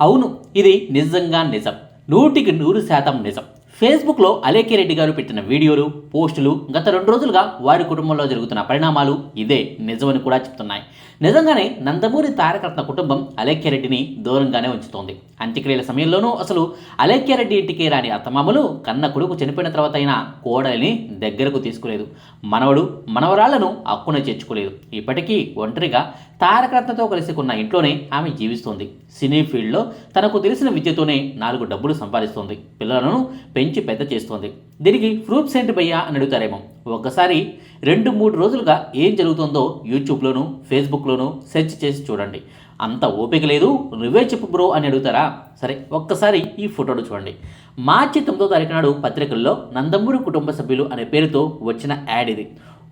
అవును ఇది నిజంగా నిజం. నూటికి నూరు శాతం నిజం. ఫేస్బుక్లో అలేఖ్య రెడ్డి గారు పెట్టిన వీడియోలు పోస్టులు గత రెండు రోజులుగా వారి కుటుంబంలో జరుగుతున్న పరిణామాలు ఇదే నిజమని కూడా చెప్తున్నాయి. నిజంగానే నందమూరి తారకరత్న కుటుంబం అలేఖ్యరెడ్డిని దూరంగానే ఉంచుతోంది. అంత్యక్రియల సమయంలోనూ అసలు అలేఖ్యరెడ్డి ఇంటికి రాని అత్తమామలు కన్న కొడుకు చనిపోయిన తర్వాత అయినా కోడలిని దగ్గరకు తీసుకోలేదు. మనవడు మనవరాళ్ళను అక్కున చేర్చుకోలేదు. ఇప్పటికీ ఒంటరిగా తారకరత్నతో కలిసి కొన్న ఇంట్లోనే ఆమె జీవిస్తోంది. సినీ ఫీల్డ్లో తనకు తెలిసిన విద్యతోనే నాలుగు డబ్బులు సంపాదిస్తోంది. పిల్లలను పెంచి పెద్ద చేస్తోంది. దీనికి ప్రూఫ్స్ ఏంటి భయ్యా అని అడుగుతారేమో. ఒక్కసారి రెండు మూడు రోజులుగా ఏం జరుగుతుందో యూట్యూబ్లోను ఫేస్బుక్లోను సెర్చ్ చేసి చూడండి. అంత ఓపిక లేదు నువ్వే చెప్పు బ్రో అని అడుగుతారా? సరే ఒక్కసారి ఈ ఫోటోను చూడండి. మార్చి తొమ్మిదో తారీఖు నాడు పత్రికల్లో నందమూరి కుటుంబ సభ్యులు అనే పేరుతో వచ్చిన యాడ్ ఇది.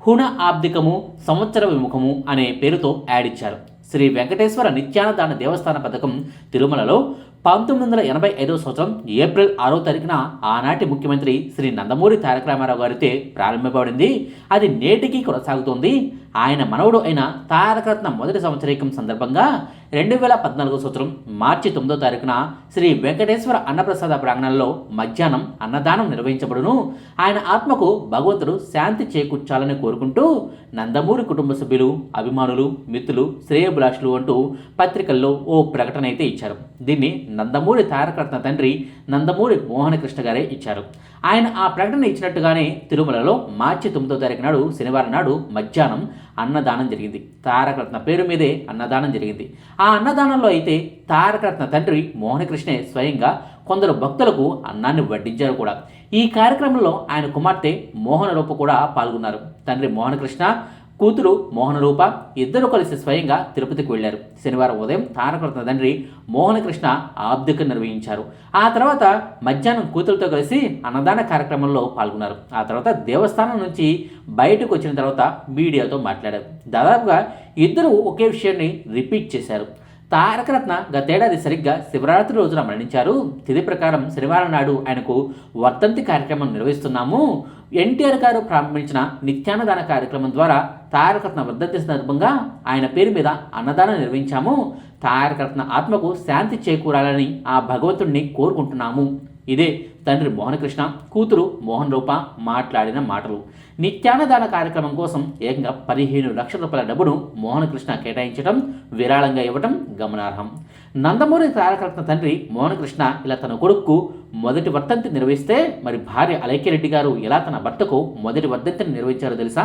హుణ ఆబ్దికము సంవత్సర విముఖము అనే పేరుతో యాడ్ ఇచ్చారు. శ్రీ వెంకటేశ్వర నిత్యానదాన దేవస్థాన పథకం తిరుమలలో పంతొమ్మిది వందల ఎనభై ఐదవ సంవత్సరం ఏప్రిల్ ఆరో తారీఖున ఆనాటి ముఖ్యమంత్రి శ్రీ నందమూరి తారక రామారావు గారితే ప్రారంభింపబడింది అది నేటికి కొనసాగుతోంది. ఆయన మనవడు అయిన తారకరత్న మొదటి సంవత్సరీకం సందర్భంగా రెండు వేల పద్నాలుగో సంవత్సరం మార్చి తొమ్మిదో తారీఖున శ్రీ వెంకటేశ్వర అన్నప్రసాద ప్రాంగణంలో మధ్యాహ్నం అన్నదానం నిర్వహించబడును. ఆయన ఆత్మకు భగవంతుడు శాంతి చేకూర్చాలని కోరుకుంటూ నందమూరి కుటుంబ సభ్యులు అభిమానులు మిత్రులు శ్రేయభిలాషులు అంటూ పత్రికల్లో ఓ ప్రకటన అయితే ఇచ్చారు. దీన్ని నందమూరి తారకరత్న తండ్రి నందమూరి మోహనకృష్ణ గారే ఇచ్చారు. ఆయన ఆ ప్రకటన ఇచ్చినట్టుగానే తిరుమలలో మార్చి తొమ్మిదో తారీఖు నాడు శనివారం నాడు మధ్యాహ్నం అన్నదానం జరిగింది. తారకరత్న పేరు మీదే అన్నదానం జరిగింది. ఆ అన్నదానంలో అయితే తారకరత్న తండ్రి మోహనకృష్ణే స్వయంగా కొందరు భక్తులకు అన్నాన్ని వడ్డించారు కూడా. ఈ కార్యక్రమంలో ఆయన కుమార్తె మోహన రూప కూడా పాల్గొన్నారు. తండ్రి మోహనకృష్ణ కూతురు మోహనరూప ఇద్దరు కలిసి స్వయంగా తిరుపతికి వెళ్ళారు శనివారం ఉదయం తారకరత్న తండ్రి మోహనకృష్ణ ఆబ్దిక నిర్వహించారు. ఆ తర్వాత మధ్యాహ్నం కూతురుతో కలిసి అన్నదాన కార్యక్రమంలో పాల్గొన్నారు. ఆ తర్వాత దేవస్థానం నుంచి బయటకు వచ్చిన తర్వాత మీడియాతో మాట్లాడారు. దాదాపుగా ఇద్దరు ఒకే విషయాన్ని రిపీట్ చేశారు. తారకరత్న గతేడాది సరిగ్గా శివరాత్రి రోజున మరణించారు. తిథి ప్రకారం శనివారం నాడు ఆయనకు వర్ధంతి కార్యక్రమం నిర్వహిస్తున్నాము. ఎన్టీఆర్ గారు ప్రారంభించిన నిత్యాన్నదాన కార్యక్రమం ద్వారా తారకరత్న వర్ధంతి సందర్భంగా ఆయన పేరు మీద అన్నదానం నిర్వహించాము. తారకరత్న ఆత్మకు శాంతి చేకూరాలని ఆ భగవంతుణ్ణి కోరుకుంటున్నాము. ఇదే తండ్రి మోహనకృష్ణ కూతురు మోహన్ రూప మాట్లాడిన మాటలు. నిత్యాన్నదాన కార్యక్రమం కోసం ఏకంగా పదిహేను లక్షల రూపాయల డబ్బును మోహనకృష్ణ కేటాయించడం విరాళంగా ఇవ్వడం గమనార్హం. నందమూరి తారకరత్న తండ్రి మోహనకృష్ణ ఇలా తన కొడుకు మొదటి వర్ధంతి నిర్వహిస్తే మరి భార్య అలైక్యరెడ్డి గారు ఎలా తన భర్తకు మొదటి వర్ధంతిని నిర్వహించారో తెలుసా?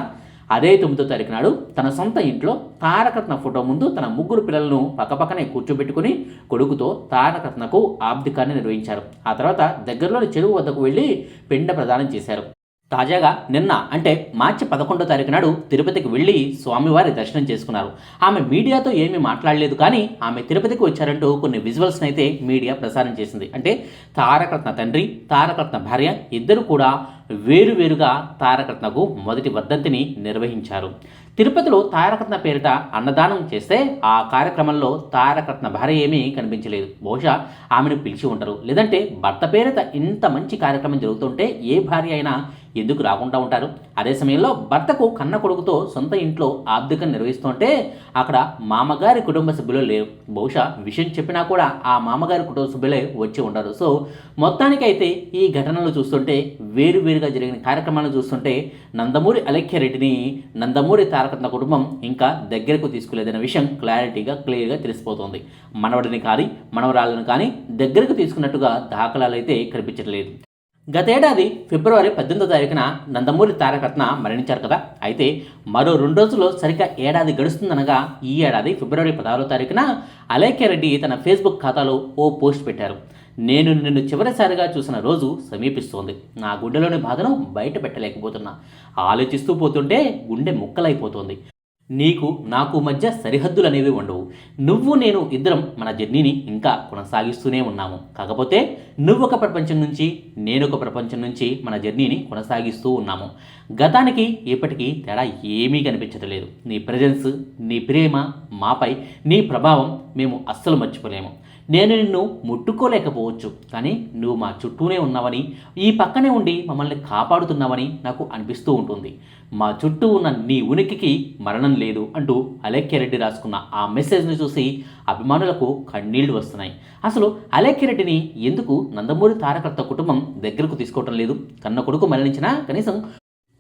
అదే తొమ్మిదో తారీఖు నాడు తన సొంత ఇంట్లో తారకరత్న ఫోటో ముందు తన ముగ్గురు పిల్లలను పక్కపక్కనే కూర్చోబెట్టుకుని కొడుకుతో తారకరత్నకు ఆబ్దికాన్ని నిర్వహించారు. ఆ తర్వాత దగ్గరలోని చెరువు వద్దకు వెళ్ళి పిండ ప్రదానం చేశారు. తాజాగా నిన్న అంటే మార్చి పదకొండో తారీఖు నాడు తిరుపతికి వెళ్ళి స్వామివారి దర్శనం చేసుకున్నారు. ఆమె మీడియాతో ఏమీ మాట్లాడలేదు కానీ ఆమె తిరుపతికి వచ్చారంటూ కొన్ని విజువల్స్ని అయితే మీడియా ప్రసారం చేసింది. అంటే తారకరత్న తండ్రి తారకరత్న భార్య ఇద్దరు కూడా వేరువేరుగా తారకరత్నకు మొదటి వర్ధంతిని నిర్వహించారు. తిరుపతిలో తారకరత్న పేరిట అన్నదానం చేస్తే ఆ కార్యక్రమంలో తారకరత్న భార్య ఏమీ కనిపించలేదు. బహుశా ఆమెను పిలిచి ఉంటారు లేదంటే భర్త పేరిట ఇంత మంచి కార్యక్రమం జరుగుతుంటే ఏ భార్య అయినా ఎందుకు రాకుండా ఉంటారు? అదే సమయంలో భర్తకు కన్న కొడుకుతో సొంత ఇంట్లో ఆర్థికం నిర్వహిస్తుంటే అక్కడ మామగారి కుటుంబ సభ్యులు లేరు. బహుశా విషయం చెప్పినా కూడా ఆ మామగారి కుటుంబ సభ్యులే వచ్చి ఉండరు. సో మొత్తానికైతే ఈ ఘటనలు చూస్తుంటే వేరువేరుగా జరిగిన కార్యక్రమాలను చూస్తుంటే నందమూరి అలఖ్యరెడ్డిని నందమూరి తారకరత్న కుటుంబం ఇంకా దగ్గరకు తీసుకులేదన్న విషయం క్లారిటీగా క్లియర్గా తెలిసిపోతుంది. మనవడిని కానీ మనవరాళ్ళను కానీ దగ్గరకు తీసుకున్నట్టుగా దాఖలాలు అయితే కనిపించట్లేదు. గతేడాది ఫిబ్రవరి పద్దెనిమిదో తారీఖున నందమూరి తారకరత్న మరణించారు కదా. అయితే మరో రెండు రోజుల్లో సరిగ్గా ఏడాది గడుస్తుందనగా ఈ ఏడాది ఫిబ్రవరి పదహారో తారీఖున అలేఖ్య రెడ్డి తన ఫేస్బుక్ ఖాతాలో ఓ పోస్ట్ పెట్టారు. నేను నిన్ను చివరిసారిగా చూసిన రోజు సమీపిస్తోంది. నా గుండెలోని బాధను బయట పెట్టలేకపోతున్నా. ఆలోచిస్తూ పోతుంటే గుండె ముక్కలైపోతుంది. నీకు నాకు మధ్య సరిహద్దులు అనేవి ఉండవు. నువ్వు నేను ఇద్దరం మన జర్నీని ఇంకా కొనసాగిస్తూనే ఉన్నాము. కాకపోతే నువ్వు ఒక ప్రపంచం నుంచి నేను ఒక ప్రపంచం నుంచి మన జర్నీని కొనసాగిస్తూ ఉన్నాము. గతానికి ఇప్పటికీ తేడా ఏమీ కనిపించట్లేదు. నీ ప్రజెన్స్ నీ ప్రేమ మాపై నీ ప్రభావం మేము అస్సలు మర్చిపోలేము. నేను నిన్ను ముట్టుకోలేకపోవచ్చు కానీ నువ్వు మా చుట్టూనే ఉన్నావని ఈ పక్కనే ఉండి మమ్మల్ని కాపాడుతున్నావని నాకు అనిపిస్తూ ఉంటుంది. మా చుట్టూ ఉన్న నీ ఉనికికి మరణం లేదు అంటూ అలేఖ్యరెడ్డి రాసుకున్న ఆ మెసేజ్ని చూసి అభిమానులకు కన్నీళ్ళు వస్తున్నాయి. అసలు అలేఖ్యరెడ్డిని ఎందుకు నందమూరి తారకర్త కుటుంబం దగ్గరకు తీసుకోవటం లేదు? కన్న కొడుకు మరణించినా కనీసం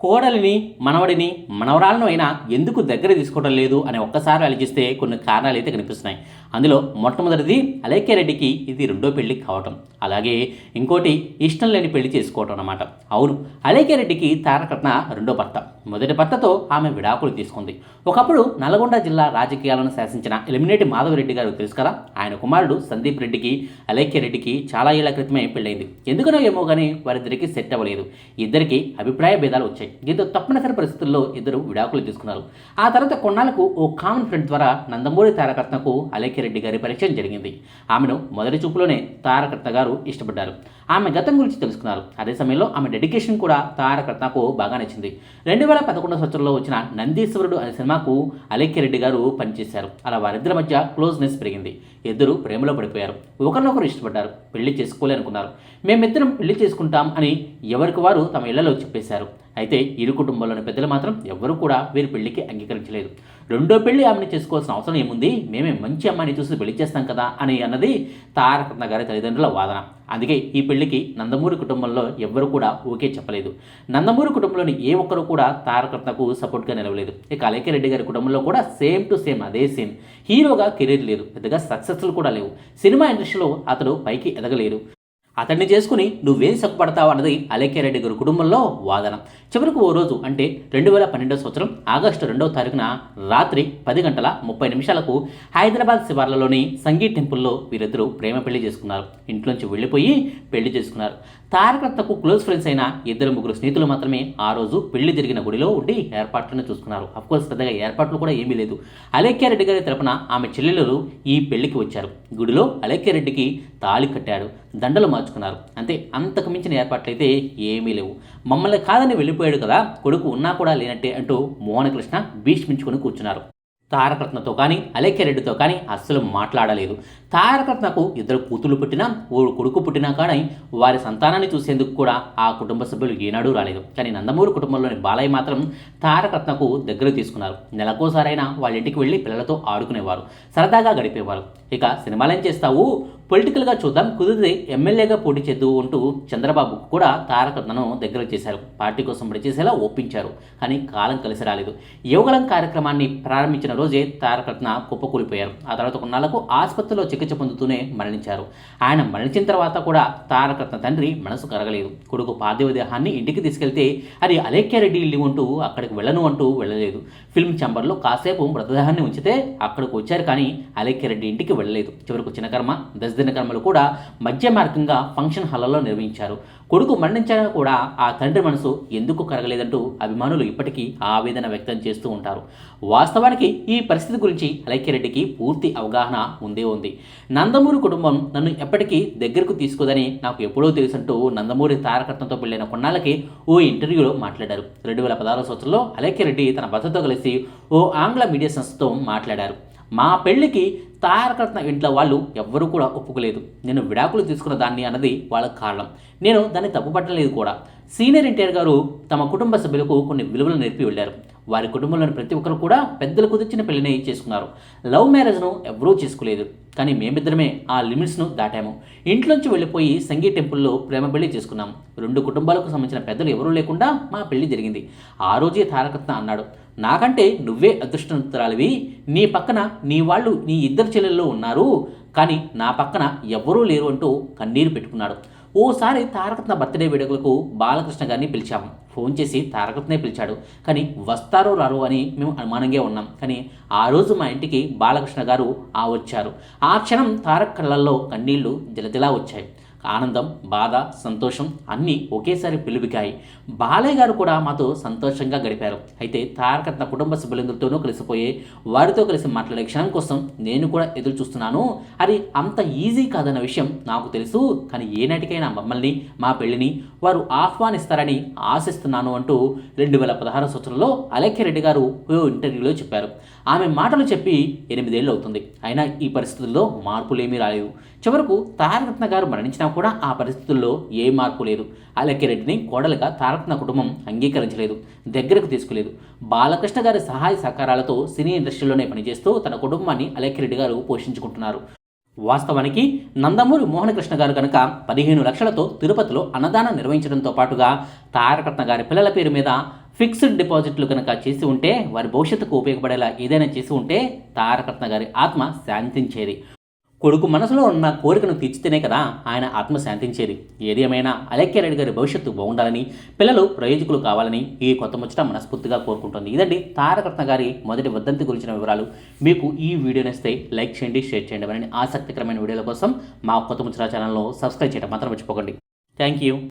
కోడలిని మనవడిని మనవరాలను అయినా ఎందుకు దగ్గర తీసుకోవడం లేదు అని ఒక్కసారి ఆలోచిస్తే కొన్ని కారణాలు అయితే కనిపిస్తున్నాయి. అందులో మొట్టమొదటిది అలేఖ్యారెడ్డికి ఇది రెండో పెళ్ళి కావటం. అలాగే ఇంకోటి ఇష్టం లేని పెళ్ళి చేసుకోవటం అన్నమాట. అవును అలేఖ్యారెడ్డికి తారకరత్న రెండో భర్త. మొదటి భర్తతో ఆమె విడాకులు తీసుకుంది. ఒకప్పుడు నల్గొండ జిల్లా రాజకీయాలను శాసించిన ఎలిమినేటి మాధవరెడ్డి గారు తెలుసు కదా? ఆయన కుమారుడు సందీప్ రెడ్డికి అలేఖ్య రెడ్డికి చాలా ఏళ్ళ క్రితమే పెళ్ళైంది. ఎందుకనో ఏమో కానీ వారిద్దరికి సెట్ అవ్వలేదు. ఇద్దరికి అభిప్రాయ భేదాలు వచ్చాయి. దీంతో తప్పనిసరి పరిస్థితుల్లో ఇద్దరు విడాకులు తీసుకున్నారు. ఆ తర్వాత కొన్నాళ్ళకు ఓ కామన్ ఫ్రెండ్ ద్వారా నందమూరి తారకరత్నకు అలేఖ్యరెడ్డి గారి పరిచయం జరిగింది. ఆమెను మొదటి చూపులోనే తారకరత్న గారు ఇష్టపడ్డారు. ఆమె గతం గురించి తెలుసుకున్నారు. అదే సమయంలో ఆమె డెడికేషన్ కూడా తారకరత్నకు బాగా నచ్చింది. రెండు వేల పదకొండవ సంవత్సరంలో వచ్చిన నందీశ్వరుడు అనే సినిమాకు అలేఖ్యరెడ్డి గారు పనిచేశారు. అలా వారిద్దరి మధ్య క్లోజ్నెస్ పెరిగింది. ఇద్దరు ప్రేమలో పడిపోయారు. ఒకరినొకరు ఇష్టపడ్డారు. పెళ్ళి చేసుకోలే అనుకున్నారు మేమిద్దరం పెళ్ళి చేసుకుంటాం అని ఎవరికి వారు తమ ఇళ్ళలో చెప్పేశారు. అయితే ఇరు కుటుంబంలోని పెద్దలు మాత్రం ఎవ్వరూ కూడా వీరి పెళ్ళికి అంగీకరించలేదు. రెండో పెళ్ళి ఆమెను చేసుకోవాల్సిన అవసరం ఏముంది? మేమే మంచి అమ్మాయిని చూసి పెళ్ళి చేస్తాం కదా అని అన్నది తారకరత్న గారి తల్లిదండ్రుల వాదన. అందుకే ఈ పెళ్ళికి నందమూరి కుటుంబంలో ఎవ్వరూ కూడా ఓకే చెప్పలేదు. నందమూరి కుటుంబంలోని ఏ ఒక్కరు కూడా తారకరత్నకు సపోర్ట్గా నిలవలేదు. ఇక అలేఖ్య రెడ్డి గారి కుటుంబంలో కూడా సేమ్ టు సేమ్ అదే సేమ్ హీరోగా కెరీర్ లేదు. పెద్దగా సక్సెస్ఫుల్ కూడా లేవు. సినిమా ఇండస్ట్రీలో అతడు పైకి ఎదగలేరు అతన్ని చేసుకుని నువ్వేం సగ్గుపడతావు అన్నది అలేఖ్యారెడ్డి గారి కుటుంబంలో వాదన. చివరకు ఓ రోజు అంటే రెండు వేల పన్నెండవ సంవత్సరం ఆగస్టు రెండవ తారీఖున రాత్రి పది గంటల ముప్పై నిమిషాలకు హైదరాబాద్ శివార్లలోని సంగీత్ టెంపుల్లో వీరిద్దరూ ప్రేమ పెళ్ళి చేసుకున్నారు. ఇంట్లోంచి వెళ్ళిపోయి పెళ్ళి చేసుకున్నారు. తారకరత్నకు క్లోజ్ ఫ్రెండ్స్ అయిన ఇద్దరు ముగ్గురు స్నేహితులు మాత్రమే ఆ రోజు పెళ్ళి జరిగిన గుడిలో ఉండి ఏర్పాట్లను చూసుకున్నారు. అఫ్కోర్స్ పెద్దగా ఏర్పాట్లు కూడా ఏమీ లేదు. అలేఖ్యారెడ్డి గారి తరపున ఆమె చెల్లెలు ఈ పెళ్ళికి వచ్చారు. గుడిలో అలేఖ్యారెడ్డికి తాళి కట్టాడు దండలు మార్చుకున్నారు. అంతే అంతకు మించిన ఏర్పాట్లయితే ఏమీ లేవు. మమ్మల్ని కాదని వెళ్ళిపోయాడు కదా కొడుకు ఉన్నా కూడా లేనట్టే అంటూ మోహనకృష్ణ భీష్మించుకుని కూర్చున్నారు. తారకరత్నతో కానీ అలేఖ్యరెడ్డితో కానీ అస్సలు మాట్లాడలేదు. తారకరత్నకు ఇద్దరు కూతులు పుట్టినా ఓ కొడుకు పుట్టినా కానీ వారి సంతానాన్ని చూసేందుకు కూడా ఆ కుటుంబ సభ్యులు ఏనాడూ రాలేదు. కానీ నందమూరి కుటుంబంలోని బాలయ్య మాత్రం తారకరత్నకు దగ్గర తీసుకున్నారు. నెలకోసారైనా వాళ్ళ ఇంటికి వెళ్ళి పిల్లలతో ఆడుకునేవారు. సరదాగా గడిపేవారు. ఇక సినిమాలేం చేస్తావు? పొలిటికల్గా చూద్దాం కుదిరితే ఎమ్మెల్యేగా పోటీ చేద్దు అంటూ చంద్రబాబు కూడా తారకరత్నను దగ్గర చేశారు. పార్టీ కోసం పనిచేసేలా ఒప్పించారు కానీ కాలం కలిసి రాలేదు. యువగలం కార్యక్రమాన్ని ప్రారంభించిన రోజే తారకరత్న కుప్పకూలిపోయారు. ఆ తర్వాత కొన్నాళ్ళకు ఆసుపత్రిలో చికిత్స పొందుతూనే మరణించారు. ఆయన మరణించిన తర్వాత కూడా తారకరత్న తండ్రి మనసు కరగలేదు. కొడుకు పార్థివ దేహాన్ని ఇంటికి తీసుకెళ్తే అది అలేఖ్యారెడ్డి ఇల్లు అంటూ అక్కడికి వెళ్ళను అంటూ వెళ్ళలేదు. ఫిల్మ్ ఛాంబర్లో కాసేపు మృతదేహాన్ని ఉంచితే అక్కడికి వచ్చారు కానీ అలేఖ్యారెడ్డి ఇంటికి వెళ్ళలేదు. చివరికి చిన్నకర్మ దశ దశదిన కూడా మధ్య మార్గంగా ఫంక్షన్ హాల్లో నిర్వహించారు. కొడుకు మరణించాక కూడా ఆ తండ్రి మనసు ఎందుకు కరగలేదంటూ అభిమానులు ఇప్పటికీ ఆవేదన వ్యక్తం చేస్తూ ఉంటారు. వాస్తవానికి ఈ పరిస్థితి గురించి అలైక్యరెడ్డికి పూర్తి అవగాహన ఉందే ఉంది. నందమూరి కుటుంబం నన్ను ఎప్పటికీ దగ్గరకు తీసుకోదని నాకు ఎప్పుడో తెలుసంటూ నందమూరి తారకత్వంతో పెళ్ళైన కొన్నాళ్ళకి ఓ ఇంటర్వ్యూలో మాట్లాడారు. రెండు వేల పదహారు సంవత్సరంలో అలైక్యరెడ్డి తన భర్తతో కలిసి ఓ ఆంగ్ల మీడియా సంస్థతో మాట్లాడారు. మా పెళ్ళికి తారకరత్న ఇంట్లో వాళ్ళు ఎవ్వరూ కూడా ఒప్పుకోలేదు. నేను విడాకులు తీసుకున్న దాన్ని అన్నది వాళ్ళ కారణం. నేను దాన్ని తప్పుపట్టలేదు కూడా. సీనియర్ ఎన్టీఆర్ గారు తమ కుటుంబ సభ్యులకు కొన్ని విలువలు నేర్పి వెళ్ళారు. వారి కుటుంబంలోని ప్రతి ఒక్కరు కూడా పెద్దలు కుదిర్చిన పెళ్ళిని చేసుకున్నారు. లవ్ మ్యారేజ్ను ఎవరూ చేసుకోలేదు. కానీ మేమిద్దరమే ఆ లిమిట్స్ను దాటాము. ఇంట్లోంచి వెళ్ళిపోయి సంగీ టెంపుల్లో ప్రేమ పెళ్ళి చేసుకున్నాం. రెండు కుటుంబాలకు సంబంధించిన పెద్దలు ఎవరూ లేకుండా మా పెళ్ళి జరిగింది. ఆ రోజే తారకత్న అన్నాడు. నాకంటే నువ్వే అదృష్టవంతురాలివి. నీ పక్కన నీ వాళ్ళు నీ ఇద్దరు చెల్లెళ్ళు ఉన్నారు. కానీ నా పక్కన ఎవ్వరూ లేరు అంటూ కన్నీరు పెట్టుకున్నాడు. ఓసారి తారకత్న బర్త్డే వేడుకలకు బాలకృష్ణ గారిని పిలిచాము. ఫోన్ చేసి తారకత్నే పిలిచాడు. కానీ వస్తారో రారో అని మేము అనుమానంగా ఉన్నాం. కానీ ఆ రోజు మా ఇంటికి బాలకృష్ణ గారు ఆ వచ్చారు. ఆ క్షణం తారక్ కళ్ళల్లో కన్నీళ్ళు జిలజిలా వచ్చాయి. ఆనందం బాధ సంతోషం అన్నీ ఒకేసారి పిలుపుకాయి బాలయ్య గారు కూడా మాతో సంతోషంగా గడిపారు. అయితే తారకత్న కుటుంబ సభ్యులందరితోనూ కలిసిపోయే వారితో కలిసి మాట్లాడే క్షణం కోసం నేను కూడా ఎదురు చూస్తున్నాను. అది అంత ఈజీ కాదన్న విషయం నాకు తెలుసు. కానీ ఏనాటికైనా మమ్మల్ని మా పెళ్ళిని వారు ఆహ్వానిస్తారని ఆశిస్తున్నాను అంటూ రెండు వేల పదహారు సంవత్సరంలో అలేఖ్యరెడ్డి గారు ఓ ఇంటర్వ్యూలో చెప్పారు. ఆమె మాటలు చెప్పి ఎనిమిదేళ్ళు అవుతుంది. అయినా ఈ పరిస్థితుల్లో మార్పులేమీ రాలేదు. చివరకు తారకరత్న గారు మరణించిన కూడా ఆ పరిస్థితుల్లో ఏ మార్పు లేదు. అలక్కిరెడ్డిని కోడలుగా తారకరత్న కుటుంబం అంగీకరించలేదు దగ్గరకు తీసుకులేదు. బాలకృష్ణ గారి సహాయ సహకారాలతో సినీ ఇండస్ట్రీలోనే పనిచేస్తూ తన కుటుంబాన్ని అలక్కిరెడ్డి గారు పోషించుకుంటున్నారు. వాస్తవానికి నందమూరి మోహనకృష్ణ గారు కనుక పదిహేను లక్షలతో తిరుపతిలో అన్నదానం నిర్వహించడంతో పాటుగా తారకరత్న గారి పిల్లల పేరు మీద ఫిక్స్డ్ డిపాజిట్లు కనుక చేసి ఉంటే వారి భవిష్యత్తుకు ఉపయోగపడేలా ఏదైనా చేసి ఉంటే తారకరత్న గారి ఆత్మ శాంతించేది. కొడుకు మనసులో ఉన్న కోరికను తీర్చితేనే కదా ఆయన ఆత్మ శాంతించేది. ఏది ఏమైనా అలెక్యారెడ్డి గారి భవిష్యత్తు బాగుండాలని పిల్లలు ప్రయోజకులు కావాలని ఈ కొత్త ముచ్చట మనస్ఫూర్తిగా కోరుకుంటుంది. ఇదండి తారకరత్న గారి మొదటి వద్దంతి గురించిన వివరాలు. మీకు ఈ వీడియో నచ్చితే లైక్ చేయండి షేర్ చేయండి. మరిన్ని ఆసక్తికరమైన వీడియోల కోసం మా కొత్త ముచ్చట ఛానల్లో సబ్స్క్రైబ్ చేయడం మాత్రం మర్చిపోకండి. Thank you.